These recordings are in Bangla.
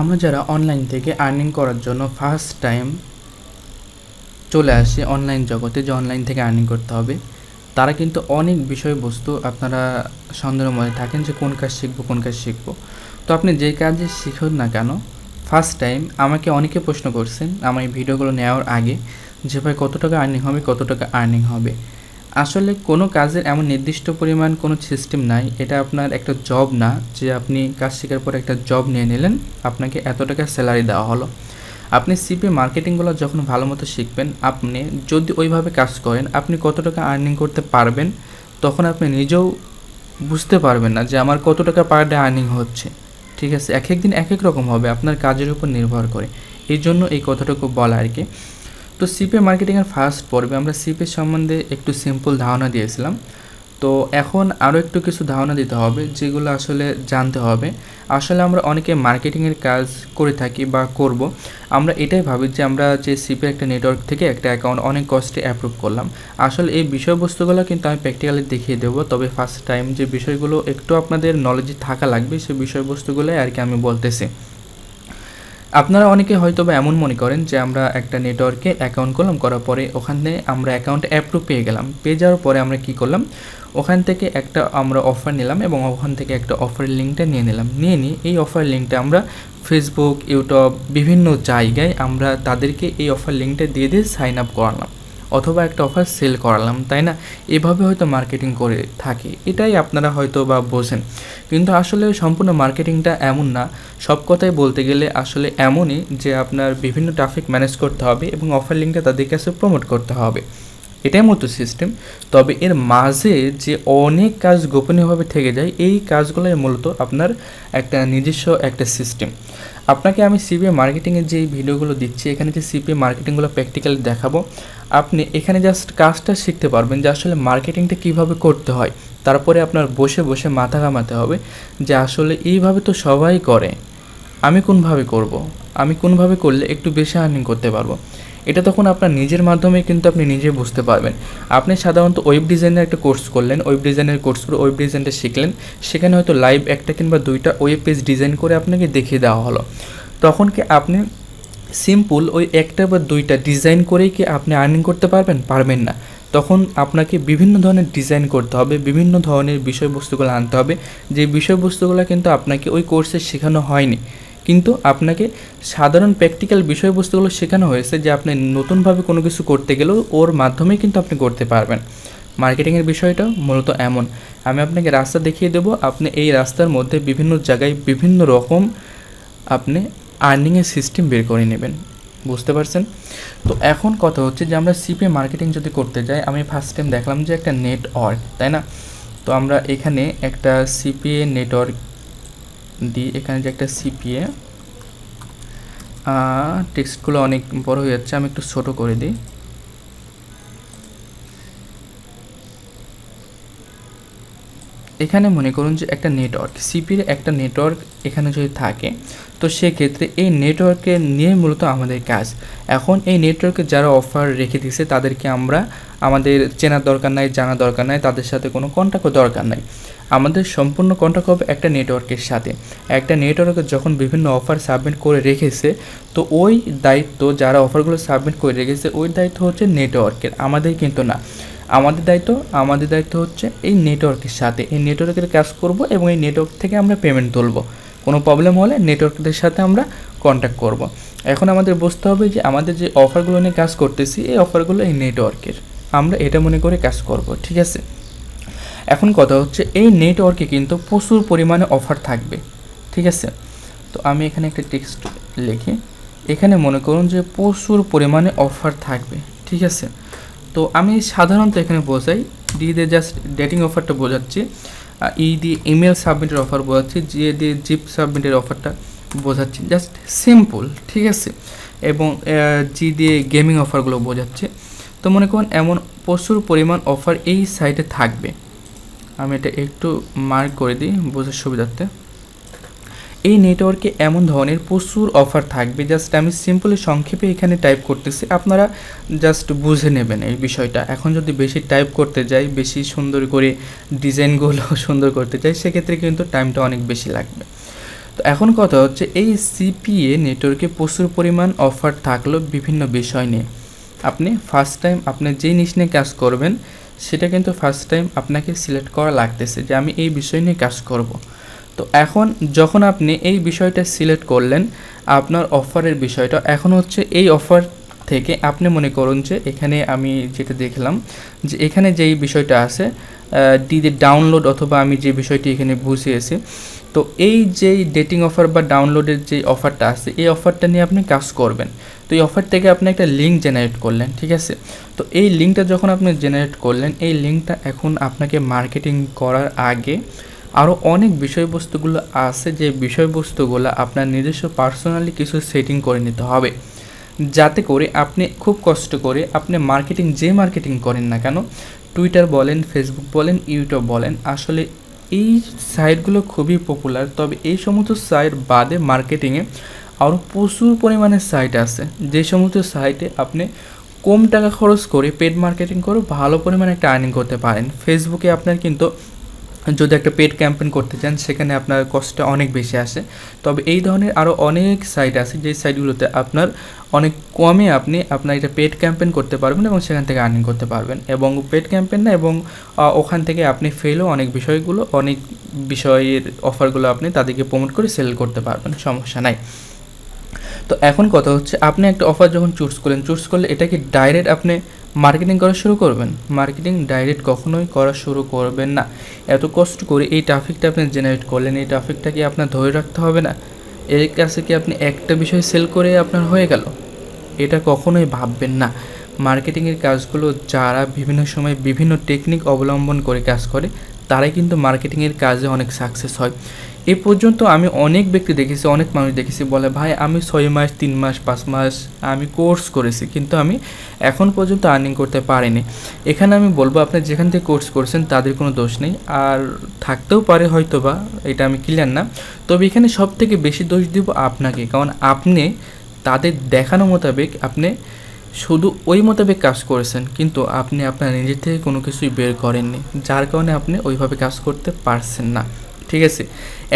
আমরা যারা অনলাইন থেকে আর্নিং করার জন্য ফার্স্ট টাইম চলে আসি অনলাইন জগতে যে অনলাইন থেকে আর্নিং করতে হবে, তারা কিন্তু অনেক বিষয়বস্তু আপনারা সন্দেহের মধ্যে থাকেন যে কোন কাজ শিখব, কোন কাজ শিখব। তো আপনি যে কাজে শিখুন না কেন ফার্স্ট টাইম আমাকে অনেকে প্রশ্ন করছেন আমার এই ভিডিওগুলো নেওয়ার আগে যে ভাই কত টাকা আর্নিং হবে, কত টাকা আর্নিং হবে। আসলে কোনো কাজের এমন নির্দিষ্ট পরিমাণ কোনো সিস্টেম নাই। এটা আপনার একটা জব না, যে আপনি কাজ শেখার পর একটা জব নিয়ে নিলেন, আপনাকে এত টাকা স্যালারি দেওয়া হলো। আপনি সিপি মার্কেটিংগুলো যখন ভালো মতো শিখবেন, আপনি যদি ওইভাবে কাজ করেন, আপনি কত টাকা আর্নিং করতে পারবেন, তখন আপনি নিজেও বুঝতে পারবেন না যে আমার কত টাকা পার ডে আর্নিং হচ্ছে। ঠিক আছে? এক এক দিন এক এক রকম হবে, আপনার কাজের উপর নির্ভর করে। এই জন্য এই কথাটুকু বলা আর কি। তো সিপে মার্কেটিংয়ের ফার্স্ট পর্বে আমরা সিপে সম্বন্ধে একটু সিম্পল ধারণা দিয়েছিলাম। তো এখন আরও একটু কিছু ধারণা দিতে হবে, যেগুলো আসলে জানতে হবে। আসলে আমরা অনেকে মার্কেটিংয়ের কাজ করে থাকি বা করব। আমরা এটাই ভাবি যে আমরা যে সিপে একটা নেটওয়ার্ক থেকে একটা অ্যাকাউন্ট অনেক কস্টে অ্যাপ্রুভ করলাম। আসলে এই বিষয়বস্তুগুলো কিন্তু আমি প্র্যাকটিক্যালি দেখিয়ে দেবো, তবে ফার্স্ট টাইম যে বিষয়গুলো একটু আপনাদের নলেজে থাকা লাগবে সেই বিষয়বস্তুগুলোই আর কি আমি বলতেছি। আপনারা অনেকে হয়তো বা এমন মনে করেন যে আমরা একটা নেটওয়ার্কে অ্যাকাউন্ট করলাম, করার পরে ওখানে আমরা অ্যাকাউন্ট অ্যাপ্রুভ পেয়ে গেলাম। পেয়ে যাওয়ার পরে আমরা কি করলাম? ওখান থেকে একটা আমরা অফার নিলাম এবং ওখান থেকে একটা অফারের লিঙ্কটা নিয়ে নিলাম। নিয়ে নিয়ে এই অফার লিঙ্কটা আমরা ফেসবুক ইউটিউব বিভিন্ন জায়গায় আমরা তাদেরকে এই অফার লিঙ্কটা দিয়ে দিয়ে সাইন আপ করালাম। অথবা একটা অফার সেল করালাম, তাই না? এভাবে হয়তো মার্কেটিং করে থাকে। এটাই আপনারা হয়তো বা বোঝেন। কিন্তু আসলে সম্পূর্ণ মার্কেটিংটা এমন না। সব কথাই বলতে গেলে আসলে এমনই যে আপনার বিভিন্ন ট্রাফিক ম্যানেজ করতে হবে এবং অফার লিঙ্কটা তাদের কাছে প্রমোট করতে হবে। এটাই মতো সিস্টেম তবে এর মাঝে যে অনেক কাজ গোপনীয়ভাবে থেকে যায়, এই কাজগুলোই মূলত আপনার একটা নিজস্ব একটা সিস্টেম আপনাকে আমি সিপিএ মার্কেটিংয়ের যে ভিডিওগুলো দিচ্ছি, এখানে যে সিপিএ মার্কেটিংগুলো প্র্যাকটিক্যালি দেখাবো, আপনি এখানে জাস্ট কাজটা শিখতে পারবেন যে আসলে মার্কেটিংটা কীভাবে করতে হয় তারপরে আপনার বসে বসে মাথা ঘামাতে হবে যে আসলে এইভাবে তো সবাই করে, আমি কোনভাবে করব। আমি কোনভাবে করলে একটু বেশি আর্নিং করতে পারব এটা তখন আপনার নিজের মাধ্যমে কিন্তু আপনি নিজে বুঝতে পারবেন। আপনি সাধারণত ওয়েব ডিজাইনের একটা কোর্স করলেন ওয়েব ডিজাইনের কোর্স করে ওয়েব ডিজাইনটা শিখলেন, সেখানে হয়তো লাইভ একটা কিংবা দুইটা ওয়েব পেজ ডিজাইন করে আপনাকে দেখিয়ে দেওয়া হলো। তখন কি আপনি সিম্পল ওই একটা বা দুইটা ডিজাইন করেই কি আপনি আর্নিং করতে পারবেন? পারবেন না। তখন আপনাকে বিভিন্ন ধরনের ডিজাইন করতে হবে, বিভিন্ন ধরনের বিষয়বস্তুগুলো আনতে হবে। যে বিষয়বস্তুগুলো কিন্তু আপনাকে ওই কোর্সে শেখানো হয়নি। কিন্তু আপনাকে সাধারণ প্র্যাকটিক্যাল বিষয়বস্তুগুলো শেখানো হয়েছে যে আপনি নতুনভাবে কোনো কিছু করতে গেলেও ওর মাধ্যমে কিন্তু আপনি করতে পারবেন। মার্কেটিংয়ের বিষয়টা মূলত এমন। আমি আপনাকে রাস্তা দেখিয়ে দেবো। আপনি এই রাস্তার মধ্যে বিভিন্ন জায়গায় বিভিন্ন রকম আপনি আর্নিংয়ের সিস্টেম বের করে নেবেন। বুঝতে পারছেন? তো এখন কথা হচ্ছে যে আমরা সিপিএ মার্কেটিং যদি করতে যাই, আমি ফার্স্ট টাইম দেখলাম যে একটা নেটওয়ার্ক তাই না? তো আমরা এখানে একটা সিপিএ নেটওয়ার্ক দিই এখানে যে একটা সিপিএ টেক্সটগুলো অনেক বড় হয়ে যাচ্ছে, আমি একটু ছোট করে দিই। এখানে মনে করুন যে একটা নেটওয়ার্ক সিপির একটা নেটওয়ার্ক এখানে যদি থাকে, তো সেক্ষেত্রে এই নেটওয়ার্কে নিয়ে মূলত আমাদের কাজ। এখন এই নেটওয়ার্কে যারা অফার রেখে দিছে তাদেরকে আমরা আমাদের চেনার দরকার নাই, জানার দরকার নাই, তাদের সাথে কোনো কন্ট্যাক্টও দরকার নাই। আমাদের সম্পূর্ণ কন্ট্যাক্ট হবে একটা নেটওয়ার্কের সাথে। একটা নেটওয়ার্কে যখন বিভিন্ন অফার সাবমিট করে রেখেছে, তো ওই দায়িত্ব, যারা অফারগুলো সাবমিট করে রেখেছে, ওই দায়িত্ব হচ্ছে নেটওয়ার্কের আমাদের কিন্তু না। আমাদের দায়িত্ব আমাদের দায়িত্ব হচ্ছে এই নেটওয়ার্কের সাথে। এই নেটওয়ার্কের কাজ করব এবং এই নেটওয়ার্ক থেকে আমরা পেমেন্ট তুলব। কোনো প্রবলেম হলে নেটওয়ার্কদের সাথে আমরা কন্ট্যাক্ট করব। এখন আমাদের বুঝতে হবে যে আমাদের যে অফারগুলো নিয়ে কাজ করতেছি, এই অফারগুলো এই নেটওয়ার্কের আমরা এটা মনে করে কাজ করব, ঠিক আছে? এখন কথা হচ্ছে, এই নেটওয়ার্কে কিন্তু প্রচুর পরিমাণে অফার থাকবে, ঠিক আছে? তো আমি এখানে একটা টেক্সট লিখি। এখানে মনে করুন যে প্রচুর পরিমাণে অফার থাকবে, ঠিক আছে? তো আমি সাধারণত এখানে বোঝাই ডি দিয়ে জাস্ট ডেটিং অফারটা বোঝাচ্ছি ই দিয়ে ইমেল সাবমিটের অফার বোঝাচ্ছি জি দিয়ে জিপ সাবমিটের অফারটা বোঝাচ্ছি। জাস্ট সিম্পল ঠিক আছে? এবং জি দিয়ে গেমিং অফারগুলো বোঝাচ্ছে। তো মনে করুন, এমন প্রচুর পরিমাণ অফার এই সাইটে থাকবে। আমি এটা একটু মার্ক করে দিই, বোঝার সুবিধার্থে। এই নেটওয়ার্কে এমন ধরনের প্রচুর অফার থাকবে। জাস্ট আমি সিম্পলি সংক্ষেপে এখানে টাইপ করতেছি। আপনারা জাস্ট বুঝে নেবেন এই বিষয়টা। এখন যদি বেশি টাইপ করতে যাই, বেশি সুন্দর করে ডিজাইনগুলো সুন্দর করতে চাই সেক্ষেত্রে কিন্তু টাইমটা অনেক বেশি লাগবে। তো এখন কথা হচ্ছে, এই সিপিএ নেটওয়ার্কে প্রচুর পরিমাণ অফার থাকল বিভিন্ন বিষয় নিয়ে। আপনি ফার্স্ট টাইম আপনি যেই জিনিস নিয়ে কাজ করবেন, সেটা কিন্তু ফার্স্ট টাইম আপনাকে সিলেক্ট করা লাগতেছে যে আমি এই বিষয় নিয়ে কাজ করব। তো এখন যখন আপনি এই বিষয়টা সিলেক্ট করলেন, আপনার অফারের বিষয়টা, এখন হচ্ছে এই অফার থেকে আপনি মনে করুন যে এখানে আমি যেটা দেখলাম যে এখানে যেই বিষয়টা আছে ডি যে ডাউনলোড অথবা আমি যে বিষয়টি এখানে বুঝিয়েছি, তো এই যেই ডেটিং অফার বা ডাউনলোডের যে অফারটা আছে, এই অফারটা নিয়ে আপনি কাজ করবেন। তো এই অফার থেকে আপনি একটা লিঙ্ক জেনারেট করলেন, ঠিক আছে? তো এই লিঙ্কটা যখন আপনি জেনারেট করলেন, এই লিঙ্কটা এখন আপনাকে মার্কেটিং করার আগে আরও অনেক বিষয়বস্তুগুলো আছে যে বিষয়বস্তুগুলো আপনার নিজস্ব পার্সোনালি কিছু সেটিং করে নিতে হবে। যাতে করে আপনি খুব কষ্ট করে আপনি মার্কেটিং যে মার্কেটিং করেন না কেন টুইটার বলেন ফেসবুক বলেন ইউটিউব বলেন, আসলে এই সাইটগুলো খুবই পপুলার তবে এই সমস্ত সাইট বাদে মার্কেটিংয়ে আরও প্রচুর পরিমাণে সাইট আছে। যে সমস্ত সাইটে আপনি কম টাকা খরচ করে পেড মার্কেটিং করে ভালো পরিমাণে একটা আর্নিং করতে পারেন। ফেসবুকে আপনার কিন্তু যদি একটা পেড ক্যাম্পেইন করতে চান, সেখানে আপনার কস্টটা অনেক বেশি আসে। তবে এই ধরনের আরও অনেক সাইট আছে, যেই সাইটগুলোতে আপনার অনেক কমে আপনি আপনার এটা পেড ক্যাম্পেইন করতে পারবেন এবং সেখান থেকে আর্নিং করতে পারবেন। এবং পেড ক্যাম্পেইন না, এবং ওখান থেকে আপনি ফেলও অনেক বিষয়গুলো, অনেক বিষয়ের অফারগুলো আপনি তাদেরকে প্রমোট করে সেল করতে পারবেন, সমস্যা নাই। তো এখন কথা হচ্ছে, আপনি একটা অফার যখন চুজ করলেন চুজ করলে এটা কি ডাইরেক্ট আপনি মার্কেটিং করা শুরু করবেন? মার্কেটিং ডাইরেক্ট কখনোই করা শুরু করবেন না। এত কষ্ট করে এই ট্রাফিকটা আপনি জেনারেট করলেন, এই ট্রাফিকটা কি আপনার ধরে রাখতে হবে না? এর কাছে কি আপনি একটা বিষয় সেল করে আপনার হয়ে গেল? এটা কখনোই ভাববেন না। মার্কেটিংয়ের কাজগুলো যারা বিভিন্ন সময় বিভিন্ন টেকনিক অবলম্বন করে কাজ করে, তারাই কিন্তু মার্কেটিংয়ের কাজে অনেক সাকসেস হয়। এ পর্যন্ত আমি অনেক ব্যক্তি দেখেছি, অনেক মানুষ দেখেছি, বলে, ভাই, আমি ছয় মাস, তিন মাস, পাঁচ মাস আমি কোর্স করেছি, কিন্তু আমি এখন পর্যন্ত আর্নিং করতে পারিনি। এখানে আমি বলব, আপনি যেখান থেকে কোর্স করছেন, তাদের কোনো দোষ নেই। আর থাকতেও পারে হয়তো বা এটা আমি ক্লিয়ার না। তবে এখানে সব থেকে বেশি দোষ দিব আপনাকে, কারণ আপনি তাদের দেখানো মোতাবেক আপনি শুধু ওই মোতাবেক কাজ করেছেন, কিন্তু আপনি আপনার নিজের থেকে কোনো কিছুই বের করেননি, যার কারণে আপনি ওইভাবে কাজ করতে পারছেন না। ঠিক আছে?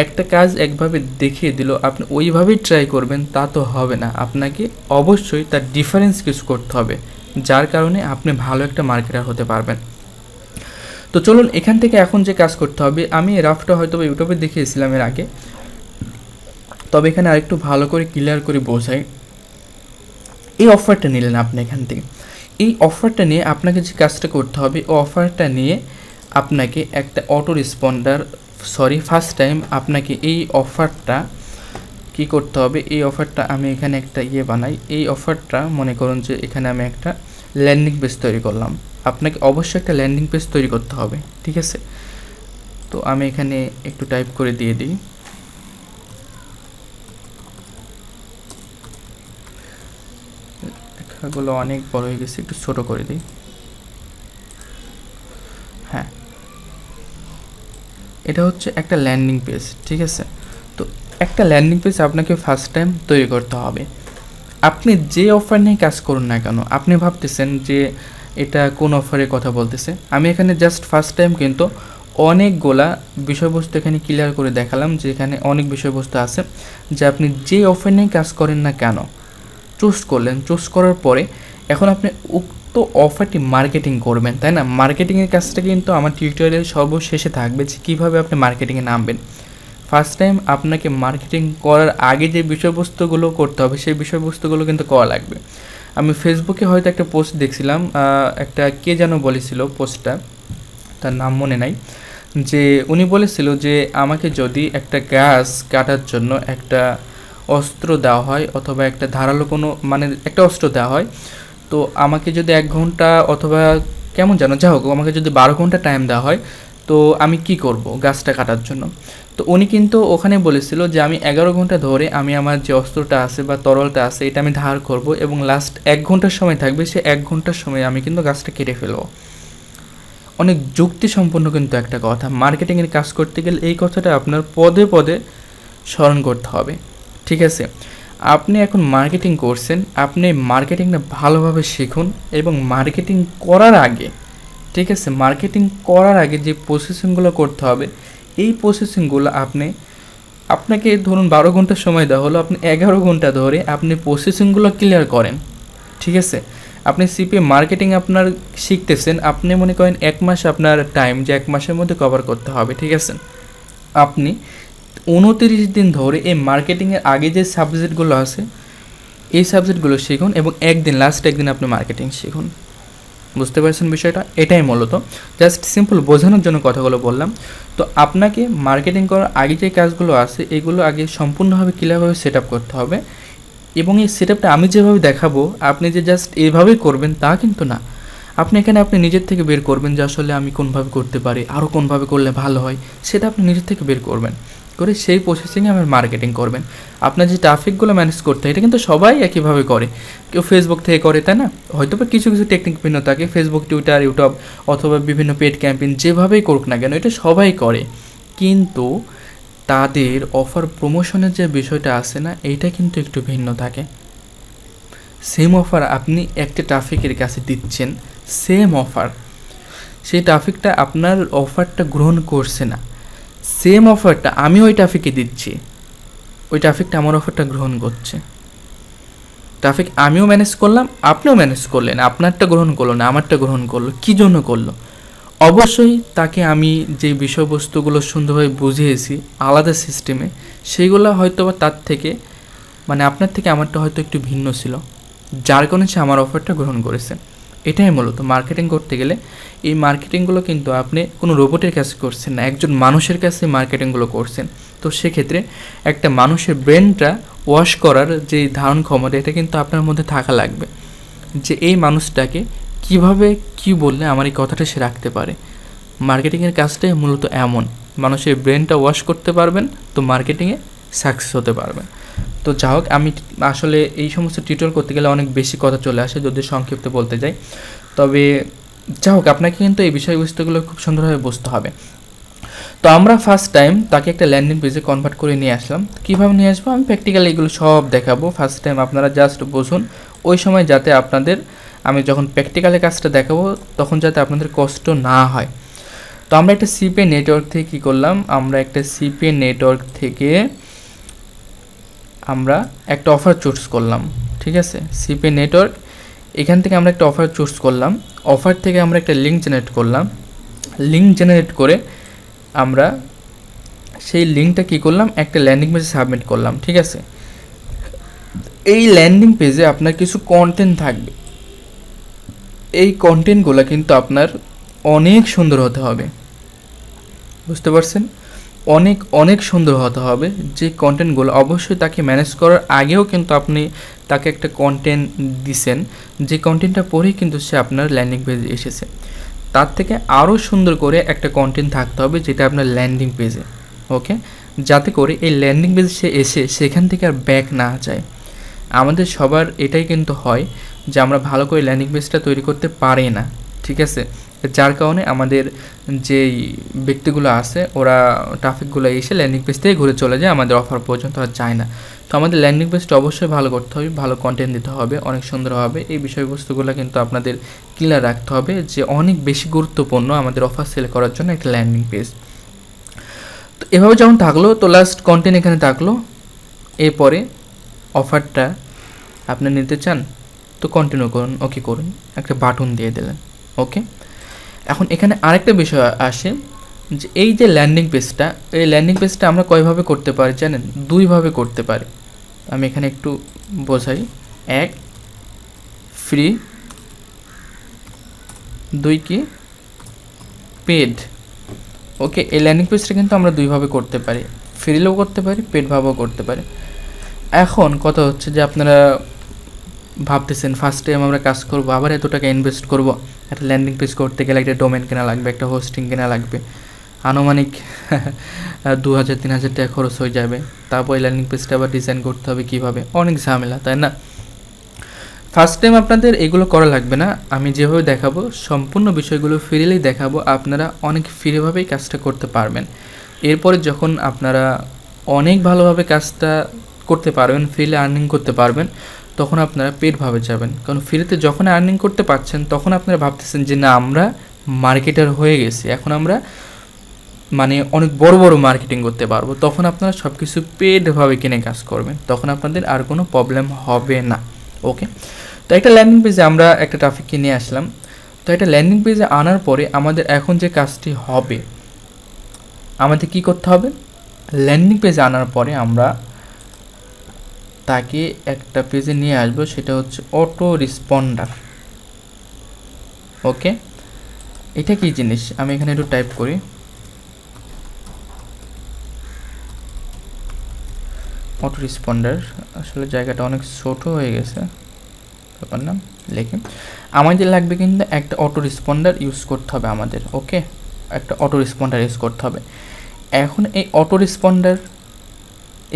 একটা কাজ একভাবে দেখিয়ে দিল, আপনি ওইভাবেই ট্রাই করবেন, তা তো হবে না। আপনাকে অবশ্যই তার ডিফারেন্স কিছু করতে হবে, যার কারণে আপনি ভালো একটা মার্কেটার হতে পারবেন। তো চলুন, এখান থেকে এখন যে কাজ করতে হবে, আমি রাফটা হয়তো ইউটিউবে দেখিয়েছিলাম এর আগে। তবে এখানে আরেকটু ভালো করে ক্লিয়ার করে বোঝাই। এই অফারটা নিলেন আপনি এখান থেকে। এই অফারটা নিয়ে আপনাকে যে কাজটা করতে হবে ও অফারটা নিয়ে আপনাকে একটা auto responder sorry first time আপনাকে এই অফারটা কি করতে হবে? এই অফারটা আমি এখানে একটা ইয়ে বানাই। এই অফারটা মনে করুন যে এখানে আমি একটা ল্যান্ডিং পেজ তৈরি করলাম। আপনাকে অবশ্যই একটা ল্যান্ডিং পেজ তৈরি করতে হবে, ঠিক আছে? তো আমি এখানে একটু টাইপ করে দিয়ে দিই। লেখাগুলো অনেক বড় হয়ে গেছে, একটু ছোট করে দিই। হ্যাঁ এটা হচ্ছে একটা ল্যান্ডিং পেজ ঠিক আছে? তো একটা ল্যান্ডিং পেজ আপনাকে ফার্স্ট টাইম তৈরি করতে হবে। আপনি যে অফার নিয়ে কাজ করুন না কেন, আপনি ভাবতেছেন যে এটা কোন অফারের কথা বলতেছে। আমি এখানে জাস্ট ফার্স্ট টাইম কিন্তু অনেকগুলা বিষয়বস্তু এখানে ক্লিয়ার করে দেখালাম যে এখানে অনেক বিষয়বস্তু আছে যে আপনি যে অফার নিয়ে কাজ করেন না কেন চুজ করলেন। চুজ করার পরে এখন আপনি উক্ত অফারটি মার্কেটিং করবেন, তাই না? মার্কেটিংয়ের কাজটা কিন্তু আমার টিউটোরিয়াল সর্বশেষে থাকবে যে কীভাবে আপনি মার্কেটিংয়ে নামবেন। ফার্স্ট টাইম আপনাকে মার্কেটিং করার আগে যে বিষয়বস্তুগুলো করতে হবে, সেই বিষয়বস্তুগুলো কিন্তু করা লাগবে। আমি ফেসবুকে হয়তো একটা পোস্ট দেখছিলাম একটা কে যেন বলেছিল পোস্টটা তার নাম মনে নাই, যে উনি বলেছিল যে আমাকে যদি একটা গাছ কাটার জন্য একটা অস্ত্র দেওয়া হয় অথবা একটা ধারালো কোনো মানে একটা অস্ত্র দেওয়া হয় তো আমাকে যদি এক ঘণ্টা অথবা কেমন জানো যা হোক, আমাকে যদি বারো ঘণ্টা টাইম দেওয়া হয়, তো আমি কি করব গাছটা কাটার জন্য? তো উনি কিন্তু ওখানে বলেছিল যে, আমি এগারো ঘণ্টা ধরে আমি আমার যে অস্ত্রটা আছে বা তরলটা আছে, এটা আমি ধার করব এবং লাস্ট এক ঘণ্টার সময় থাকবে, সে এক ঘণ্টার সময় আমি কিন্তু গাছটা কেটে ফেলব। অনেক যুক্তি সম্পন্ন কিন্তু একটা কথা। মার্কেটিংয়ের কাজ করতে গেলে এই কথাটা আপনার পদে পদে স্মরণ করতে হবে। ঠিক আছে? আপনি এখন মার্কেটিং করছেন, আপনি মার্কেটিংটা ভালোভাবে শিখুন এবং মার্কেটিং করার আগে, ঠিক আছে মার্কেটিং করার আগে যে প্রসেসিংগুলো করতে হবে, এই প্রসেসিংগুলো আপনি, আপনাকে ধরুন বারো ঘণ্টা সময় দেওয়া হলো, আপনি এগারো ঘণ্টা ধরে আপনি প্রসেসিংগুলো ক্লিয়ার করেন, ঠিক আছে? আপনি সিপি মার্কেটিং আপনার শিখতেছেন, আপনি মনে করেন এক মাস আপনার টাইম যে এক মাসের মধ্যে কভার করতে হবে, ঠিক আছে? আপনি উনতিরিশ দিন ধরে এই মার্কেটিংয়ের আগে যে সাবজেক্টগুলো আছে, এই সাবজেক্টগুলো শিখুন এবং একদিন লাস্ট একদিন আপনি মার্কেটিং শিখুন। বুঝতে পারছেন বিষয়টা? এটাই মূলত। জাস্ট সিম্পল বোঝানোর জন্য কথাগুলো বললাম। তো আপনাকে মার্কেটিং করার আগে যে কাজগুলো আছে, এগুলো আগে সম্পূর্ণভাবে ক্লিয়ারভাবে সেট আপ করতে হবে। এবং এই সেট আপটা আমি যেভাবে দেখাবো, আপনি যে জাস্ট এভাবেই করবেন তা কিন্তু না। আপনি এখানে আপনি নিজের থেকে বের করবেন যে আসলে আমি কোনভাবে করতে পারি আরও কোনভাবে করলে ভালো হয়, সেটা আপনি নিজের থেকে বের করবেন। করে সেই প্রসেসিংয়ে আমার মার্কেটিং করবেন। আপনার যে ট্রাফিকগুলো ম্যানেজ করতে হয়, এটা কিন্তু সবাই একইভাবে করে। কেউ ফেসবুক থেকে করে, তাই না? হয়তো বা কিছু কিছু টেকনিক ভিন্ন থাকে। ফেসবুক টুইটার ইউটিউব অথবা বিভিন্ন পেড ক্যাম্পেইন যেভাবেই করুক না কেন, এটা সবাই করে। কিন্তু তাদের অফার প্রমোশনের যে বিষয়টা আছে না, এইটা কিন্তু একটু ভিন্ন থাকে। সেম অফার আপনি একটা ট্রাফিকের কাছে দিচ্ছেন সেম অফার সেই ট্রাফিকটা আপনার অফারটা গ্রহণ করছে না। সেম অফারটা আমি ওই ট্রাফিকে দিচ্ছি। ওই ট্রাফিকটা আমার অফারটা গ্রহণ করছে। ট্রাফিক আমিও ম্যানেজ করলাম, আপনিও ম্যানেজ করলেন, আপনারটা গ্রহণ করল না, আমারটা গ্রহণ করল, কী জন্য করল? অবশ্যই তাকে আমি যে বিষয়বস্তুগুলো সুন্দরভাবে বুঝিয়েছি, আলাদা সিস্টেমে সেইগুলো হয়তো বা তার থেকে মানে আপনার থেকে আমারটা হয়তো একটু ভিন্ন ছিল। যার কারণে সে আমার অফারটা গ্রহণ করেছে। এটাই মূলত মার্কেটিং করতে গেলে এই মার্কেটিংগুলো কিন্তু আপনি কোনো রোবটের কাছে করছেন না, একজন মানুষের কাছে মার্কেটিংগুলো করছেন। তো সেক্ষেত্রে একটা মানুষের ব্রেনটা ওয়াশ করার যে ধারণ ক্ষমতা, এটা কিন্তু আপনার মধ্যে থাকা লাগবে। যে এই মানুষটাকে কীভাবে কি বললে আমার এই কথাটা সে রাখতে পারে? মার্কেটিংয়ের কাজটাই মূলত এমন। মানুষের ব্রেনটা ওয়াশ করতে পারবেন, তো মার্কেটিংয়ে সাকসেস হতে পারবেন। তো যা হোক, আমি আসলে এই সমস্ত টিউটোরিয়াল করতে গেলে অনেক বেশি কথা চলে আসে, যদি সংক্ষিপ্ত বলতে যাই। তবে যা হোক, আপনাকে কিন্তু এই বিষয়বস্তুগুলো খুব সুন্দরভাবে বুঝতে হবে। তো আমরা ফার্স্ট টাইম তাকে একটা ল্যান্ডিং পেজে কনভার্ট করে নিয়ে আসলাম। কীভাবে নিয়ে আসব? আমি প্র্যাকটিক্যালি এগুলো সব দেখাবো। ফার্স্ট টাইম আপনারা জাস্ট বুঝুন। ওই সময় যাতে আপনাদের, আমি যখন প্র্যাকটিক্যালি কাজটা দেখাবো, তখন যাতে আপনাদের কষ্ট না হয়। তো আমরা একটা সিপে নেটওয়ার্ক থেকে কী করলাম? আমরা একটা সিপে নেটওয়ার্ক থেকে আমরা একটা অফার চুজ করলাম, ঠিক আছে? সিপি নেটওয়ার্ক এখান থেকে আমরা একটা অফার চুজ করলাম অফার থেকে আমরা একটা লিঙ্ক জেনারেট করলাম লিঙ্ক জেনারেট করে আমরা সেই লিঙ্কটা কী করলাম? একটা ল্যান্ডিং পেজে সাবমিট করলাম, ঠিক আছে? এই ল্যান্ডিং পেজে আপনার কিছু কন্টেন্ট থাকবে। এই কন্টেন্টগুলো কিন্তু আপনার অনেক সুন্দর হতে হবে। বুঝতে পারছেন? অনেক অনেক সুন্দর হতে হবে যে কন্টেন্টগুলো অবশ্যই তাকে ম্যানেজ করার আগেও কিন্তু আপনি তাকে একটা কন্টেন্ট দিছেন। যে কন্টেন্টটা পড়েই কিন্তু সে আপনার ল্যান্ডিং পেজে এসেছে। তার থেকে আরও সুন্দর করে একটা কন্টেন্ট থাকতে হবে যেটা আপনার ল্যান্ডিং পেজে ওকে যাতে করে এই ল্যান্ডিং পেজে সে এসে সেখান থেকে আর ব্যাক না যায়। আমাদের সবার এটাই কিন্তু হয় যে আমরা ভালো করে ল্যান্ডিং পেজটা তৈরি করতে পারি না, ঠিক আছে? যার কারণে আমাদের যেই ব্যক্তিগুলো আছে, ওরা ট্রাফিকগুলো এসে ল্যান্ডিং পেজ থেকে ঘুরে চলে যায়, আমাদের অফার পর্যন্ত আর যায় না। তো আমাদের ল্যান্ডিং পেজটা অবশ্যই ভালো করতে হবে, ভালো কন্টেন্ট দিতে হবে, অনেক সুন্দর হবে। এই বিষয়বস্তুগুলো কিন্তু আপনাদের ক্লিয়ার রাখতে হবে যে অনেক বেশি গুরুত্বপূর্ণ আমাদের অফার সেল করার জন্য একটা ল্যান্ডিং পেজ তো এভাবে যখন থাকল, তো লাস্ট কন্টেন্ট এখানে থাকল। এরপরে অফারটা আপনি নিতে চান, তো কন্টিনিউ করুন ওকে করুন। একটা বাটন দিয়ে দিলেন ওকে এখন এখানে আরেকটা বিষয় আসে যে এই যে ল্যান্ডিং পেজটা এই ল্যান্ডিং পেজটা আমরা কয়ভাবে করতে পারি জানেন? দুইভাবে করতে পারি। আমি এখানে একটু বোঝাই। এক ফ্রি দুই কি? পেড ওকে এই ল্যান্ডিং পেজটা কিন্তু আমরা দুইভাবে করতে পারি। ফ্রিলেও করতে পারি পেডভাবেও করতে পারি। এখন কথা হচ্ছে যে আপনারা ভাবতেছেন ফার্স্ট টাইম আমরা কাজ করব, আবার এত টাকা ইনভেস্ট করব। একটা ল্যান্ডিং পেজ করতে গেলে একটা ডোমেন কেনা লাগবে, একটা হোস্টিং কেনা লাগবে। আনুমানিক দু হাজার তিন হাজার টাকা খরচ হয়ে যাবে। তারপর এই ল্যান্ডিং পেজটা আবার ডিজাইন করতে হবে কীভাবে? অনেক ঝামেলা, তাই না? ফার্স্ট টাইম আপনাদের এগুলো করা লাগবে না। আমি যেভাবে দেখাবো, সম্পূর্ণ বিষয়গুলো ফ্রিলেই দেখাবো। আপনারা অনেক ফ্রিভাবেই কাজটা করতে পারবেন। এরপরে যখন আপনারা অনেক ভালোভাবে কাজটা করতে পারবেন ফ্রিলে আর্নিং করতে পারবেন তখন আপনারা পেডভাবে যাবেন। কারণ ফ্রিতে যখন আর্নিং করতে পারছেন তখন আপনারা ভাবতেছেন যে, না, আমরা মার্কেটার হয়ে গেছি। এখন আমরা মানে অনেক বড় বড় মার্কেটিং করতে পারব। তখন আপনারা সব কিছু পেডভাবে কিনে কাজ করবেন। তখন আপনাদের আর কোনো প্রবলেম হবে না। ওকে তো একটা ল্যান্ডিং পেজে আমরা একটা ট্রাফিক কিনে আসলাম। তো একটা ল্যান্ডিং পেজে আনার পরে আমাদের এখন যে কাজটি হবে, আমাদের কি করতে হবে? ল্যান্ডিং পেজে আনার পরে আমরা তাকে একটা পেজে নিয়ে আসব, সেটা হচ্ছে অটো রেসপন্ডার ওকে? এটা কি জিনিস? আমি এখানে একটু টাইপ করি। অটো রেসপন্ডার আসলে জায়গাটা অনেক ছোট হয়ে গেছে, ব্যাপার না, লিখি। আমাদের লাগবে কিন্তু একটা অটো রেসপন্ডার ইউজ করতে হবে আমাদের, ওকে? একটা অটো রেসপন্ডার ইউজ করতে হবে। এখন এই অটো রেসপন্ডার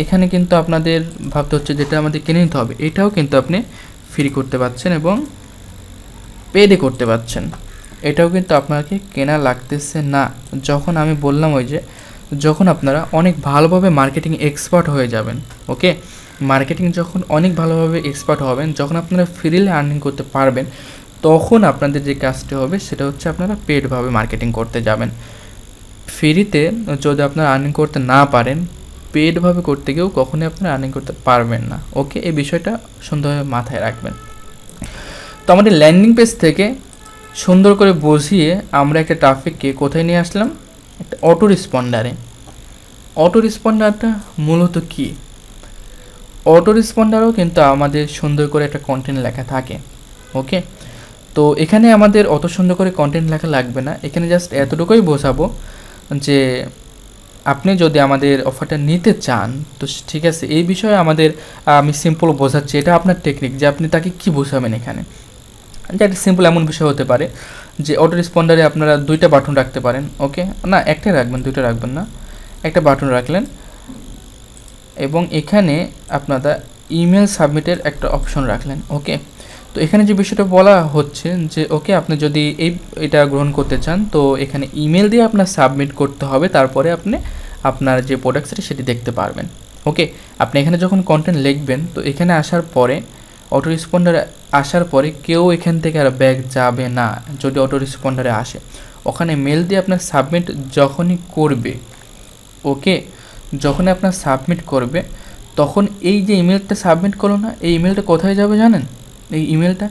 এখানে কিন্তু আপনাদের ভাবতে হচ্ছে যেটা আমাদের কিনে নিতে হবে, এটাও কিন্তু আপনি ফ্রি করতে পারছেন এবং পেডে করতে পারছেন। এটাও কিন্তু আপনাকে কেনা লাগতেছে না। যখন আমি বললাম ওই যে, যখন আপনারা অনেক ভালোভাবে মার্কেটিং এক্সপার্ট হয়ে যাবেন ওকে মার্কেটিং যখন অনেক ভালোভাবে এক্সপার্ট হবেন, যখন আপনারা ফ্রিলে আর্নিং করতে পারবেন, তখন আপনাদের যে কাজটি হবে সেটা হচ্ছে আপনারা পেডভাবে মার্কেটিং করতে যাবেন। ফ্রিতে যদি আপনারা আর্নিং করতে না পারেন পেডভাবে করতে গিয়েও কখনোই আপনারা আর্নিং করতে পারবেন না। ওকে এই বিষয়টা সুন্দরভাবে মাথায় রাখবেন। তো আমাদের ল্যান্ডিং পেজ থেকে সুন্দর করে বুঝিয়ে আমরা একটা ট্রাফিককে কোথায় নিয়ে আসলাম? একটা অটো রেসপন্ডারে অটো রেসপন্ডারটা মূলত কী? অটো রেসপন্ডারও কিন্তু আমাদের সুন্দর করে একটা কন্টেন্ট লেখা থাকে। ওকে তো এখানে আমাদের অত সুন্দর করে কন্টেন্ট লেখা লাগবে না। এখানে জাস্ট এতটুকুই বোঝাবো যে আপনি যদি আমাদের অফারটা নিতে চান, তো ঠিক আছে, এই বিষয়ে আমাদের, আমি সিম্পল বোঝাচ্ছি, এটা আপনার টেকনিক যে আপনি তাকে কি বোঝাবেন এখানে। যে একটা সিম্পল এমন বিষয় হতে পারে যে অটো রেসপন্ডারে আপনারা দুইটা বাটন রাখতে পারেন ওকে না, একটাই রাখবেন, দুইটা রাখবেন না। একটা বাটন রাখলেন এবং এখানে আপনারা ইমেল সাবমিটের একটা অপশন রাখলেন ওকে তো এখানে যে বিষয়টা বলা হচ্ছে যে, ওকে আপনি যদি এই, এটা গ্রহণ করতে চান, তো এখানে ইমেল দিয়ে আপনার সাবমিট করতে হবে, তারপরে আপনি আপনার যে প্রোডাক্ট সেটা সেটি দেখতে পারবেন। ওকে? আপনি এখানে যখন কন্টেন্ট লিখবেন, তো এখানে আসার পরে অটো রেসপন্ডারে আসার পরে কেউ এখান থেকে আর ব্যাগ যাবে না, যদি অটো রেসপন্ডারে আসে। ওখানে মেল দিয়ে আপনার সাবমিট যখনই করবে, ওকে? যখন আপনার সাবমিট করবে, তখন এই যে ইমেলটা সাবমিট করল না, এই ইমেলটা কোথায় যাবে জানেন? এই ইমেলটা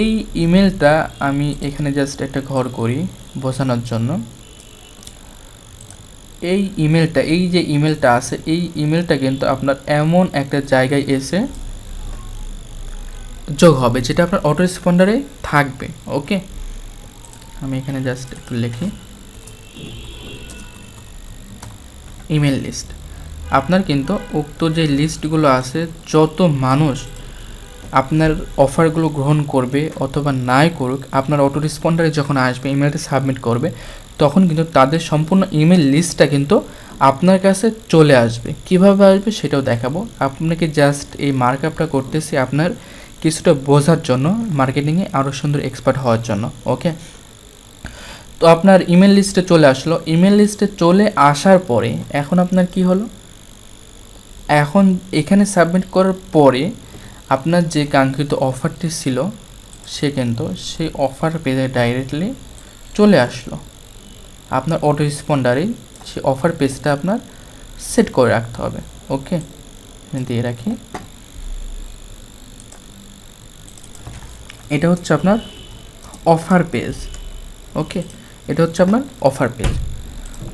এই ইমেলটা আমি এখানে জাস্ট একটা ঘর করি বোঝানোর জন্য। এই ইমেলটা এই যে ইমেলটা আছে, এই ইমেলটা কিন্তু আপনার এমন একটা জায়গায় এসে যোগ হবে, যেটা আপনার অটো রেসপন্ডারে থাকবে ওকে আমি এখানে জাস্ট একটু লিখি। ইমেল লিস্ট আপনার কিন্তু উক্ত যে লিস্টগুলো আছে, যত মানুষ আপনার অফারগুলো গ্রহণ করবে অথবা নাই করুক, আপনার অটো রেসপন্ডারে যখন আসবে ইমেলটা সাবমিট করবে, তখন কিন্তু তাদের সম্পূর্ণ ইমেল লিস্টটা কিন্তু আপনার কাছে চলে আসবে। কীভাবে আসবে সেটাও দেখাবো। আপনাকে জাস্ট এই মার্কআপটা করতেছি আপনার কিছুটা বোঝার জন্য মার্কেটিংয়ে আরও সুন্দর এক্সপার্ট হওয়ার জন্য ওকে তো আপনার ইমেল লিস্টে চলে আসলো। ইমেল লিস্টে চলে আসার পরে, এখন আপনার কি হলো? এখন এখানে সাবমিট করার পরে আপনার যে কাঙ্ক্ষিত অফারটি ছিল, সে কিন্তু সেই অফার পেজে ডাইরেক্টলি চলে আসলো। আপনার অটো রেসপন্ডারে সেই অফার পেজটা আপনার সেট করে রাখতে হবে ওকে দিয়ে রাখি। এটা হচ্ছে আপনার অফার পেজ ওকে এটা হচ্ছে আপনার অফার পেজ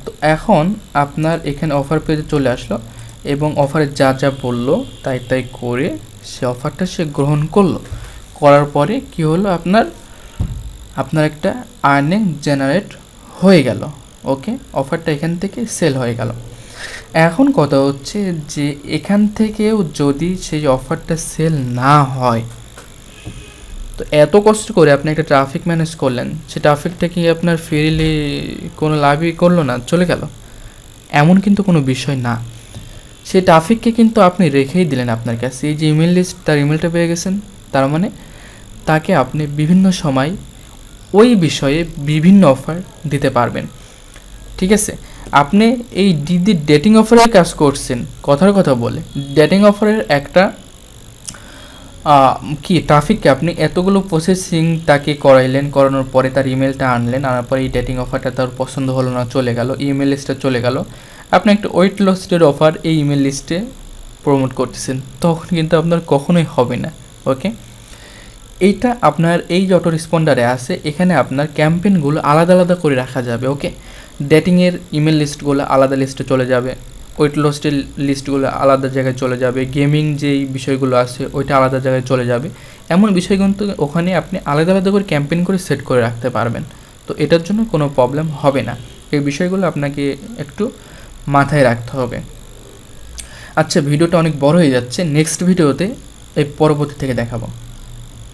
তো এখন আপনার এখানে অফার পেজে চলে আসলো এবং অফারে যা যা বলল তাই তাই করে সে অফারটা সে গ্রহণ করল। করার পরে কি হলো? আপনার আপনার একটা আর্নিং জেনারেট হয়ে গেল। ওকে? অফারটা এখান থেকে সেল হয়ে গেল। এখন কথা হচ্ছে যে এখান থেকেও যদি সেই অফারটা সেল না হয়, তো এত কষ্ট করে আপনি একটা ট্রাফিক ম্যানেজ করলেন, সে ট্রাফিকটা কি আপনার ফ্রিলি কোনো লাভই করল না? চলে গেল। এমন কিন্তু কোনো বিষয় না। সেই ট্রাফিককে কিন্তু আপনি রেখেই দিলেন আপনার কাছে। এই যে ইমেল লিস্ট তার ইমেলটা পেয়ে গেছেন, তার মানে তাকে আপনি বিভিন্ন সময় ওই বিষয়ে বিভিন্ন অফার দিতে পারবেন। ঠিক আছে? আপনি এই দিদি ডেটিং অফারের কাজ করছেন, কথার কথা বলে। ডেটিং অফারের একটা কি ট্রাফিককে আপনি এতগুলো প্রসেসিং তাকে করাইলেন, করানোর পরে তার ইমেলটা আনলেন, আনার পরে এই ডেটিং অফারটা তার পছন্দ হলো না, চলে গেল ইমেল লিস্টটা চলে গেল। আপনি একটা ওয়েট লস্টের অফার এই ইমেল লিস্টে প্রমোট করতেছেন, তখন কিন্তু আপনার কখনোই হবে না ওকে এইটা আপনার এই যে অটো রেসপন্ডারে আছে, এখানে আপনার ক্যাম্পেইনগুলো আলাদা আলাদা করে রাখা যাবে ওকে ডেটিংয়ের ইমেল লিস্টগুলো আলাদা লিস্টে চলে যাবে ওয়েট লস্টের লিস্টগুলো আলাদা জায়গায় চলে যাবে গেমিং যেই বিষয়গুলো আছে ওইটা আলাদা জায়গায় চলে যাবে। এমন বিষয় কিন্তু ওখানে আপনি আলাদা আলাদা করে ক্যাম্পেইন করে সেট করে রাখতে পারবেন, তো এটার জন্য কোনো প্রবলেম হবে না। এই বিষয়গুলো আপনাকে একটু মাথায় রাখতে হবে। আচ্ছা ভিডিওটা অনেক বড় হয়ে যাচ্ছে। নেক্সট ভিডিওতে এই পরবর্তী থেকে দেখাবো।